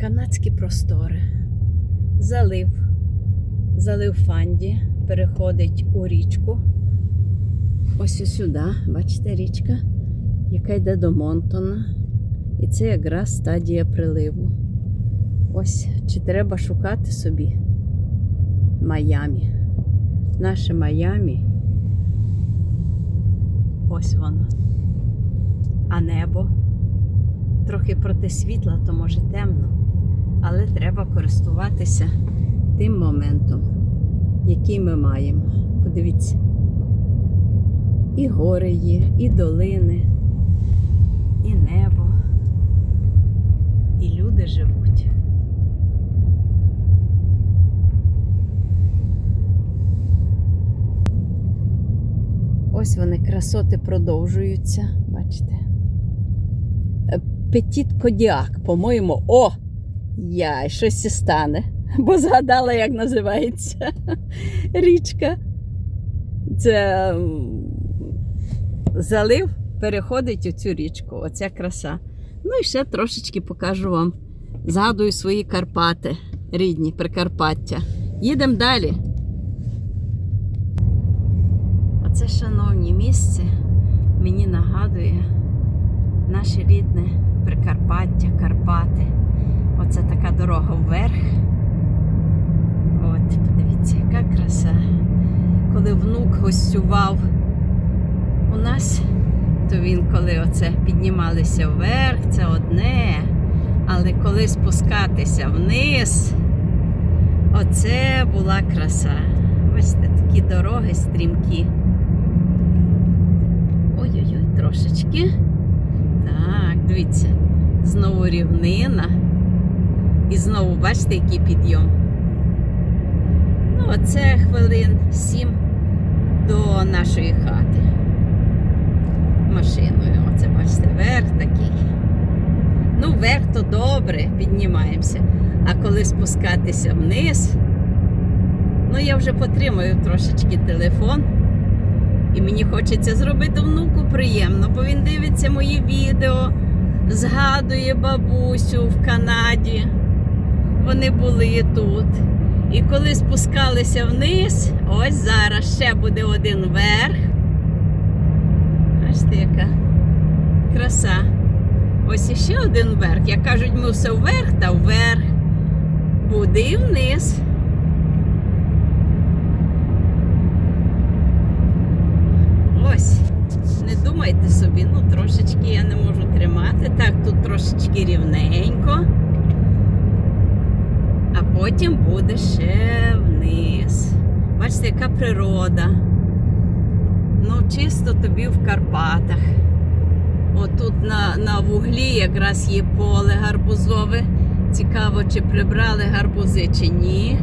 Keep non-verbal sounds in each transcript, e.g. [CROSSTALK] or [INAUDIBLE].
Канадські простори. Залив. Залив Фанді переходить у річку. Ось сюди, бачите, річка, яка йде до Монтона. І це якраз стадія приливу. Ось чи треба шукати собі Майамі. Наше Майамі. Ось воно. А небо. Трохи проти світла, то може темно. Але треба користуватися тим моментом, який ми маємо. Подивіться. І гори є, і долини, і небо, і люди живуть. Ось вони, красоти продовжуються. Бачите? Петіт Кодіак, по-моєму, о! Яй, щось і стане. Бо згадала, як називається [LAUGHS] річка. Це залив переходить у цю річку. Оця краса. Ну і ще трошечки покажу вам. Згадую свої Карпати, рідні Прикарпаття. Їдемо далі. Оце, шановні місце, мені нагадує наше рідне Прикарпаття, Карпати. Оце така дорога вверх. От, подивіться, яка краса. Коли внук гостював у нас, то він, коли оце піднімалися вверх, це одне. Але коли спускатися вниз, оце була краса. Бачите, такі дороги стрімкі. Ой-ой-ой, трошечки. Так, дивіться, знову рівнина. І знову, бачите, який підйом. Ну, оце хвилин сім до нашої хати. Машиною. Оце, бачите, верх такий. Ну, вверх то добре, піднімаємося. А коли спускатися вниз, ну я вже потримаю трошечки телефон. І мені хочеться зробити внуку приємно, бо він дивиться мої відео, згадує бабусю в Канаді. Вони були тут. І коли спускалися вниз, ось зараз ще буде один верх. Бачите, яка краса. Ось іще один верх. Як кажуть, ми все вверх та вверх. Буде і вниз. Ось. Не думайте собі, ну трошечки я не можу тримати. Так, тут трошечки рівненько. Потім буде ще вниз. Бачите, яка природа. Ну, чисто тобі в Карпатах. Отут на, на вуглі якраз є поле гарбузове. Цікаво, чи прибрали гарбузи, чи ні.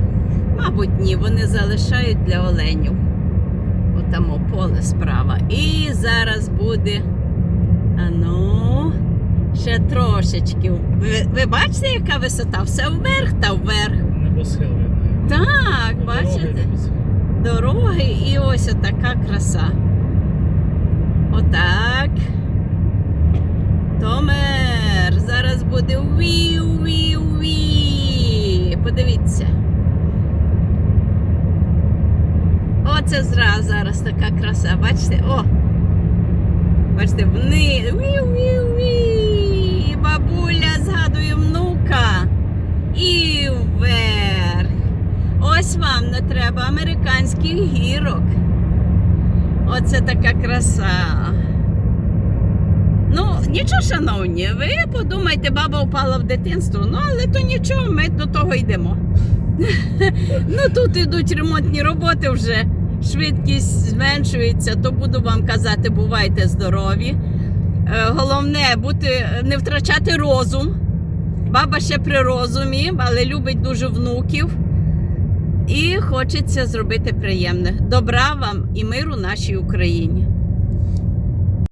Мабуть, ні, вони залишають для оленів. Отамо поле справа. І зараз буде. Ану, ще трошечки. Ви, ви бачите, яка висота? Все вверх та вверх. Небосхил видно. Так, Дороги бачите? Дороги і ось отака краса. Отак. Томер. Зараз буде ві ві ві Подивіться. Оце зразу зараз така краса. Бачите? О! Бачите, вниз. Ві ві ві Бабуля згадує внука. І вверх. Ось вам не треба американських гірок. Оце така краса. Ну, нічого, шановні, ви подумайте, баба впала в дитинство. Ну, але то нічого, ми до того йдемо. [LAUGHS] ну, тут йдуть ремонтні роботи вже, швидкість зменшується, то буду вам казати, бувайте здорові. Е, Головне бути, не втрачати розум. Баба ще при розумі, але любить дуже внуків. І хочеться зробити приємне. Добра вам і миру нашій Україні.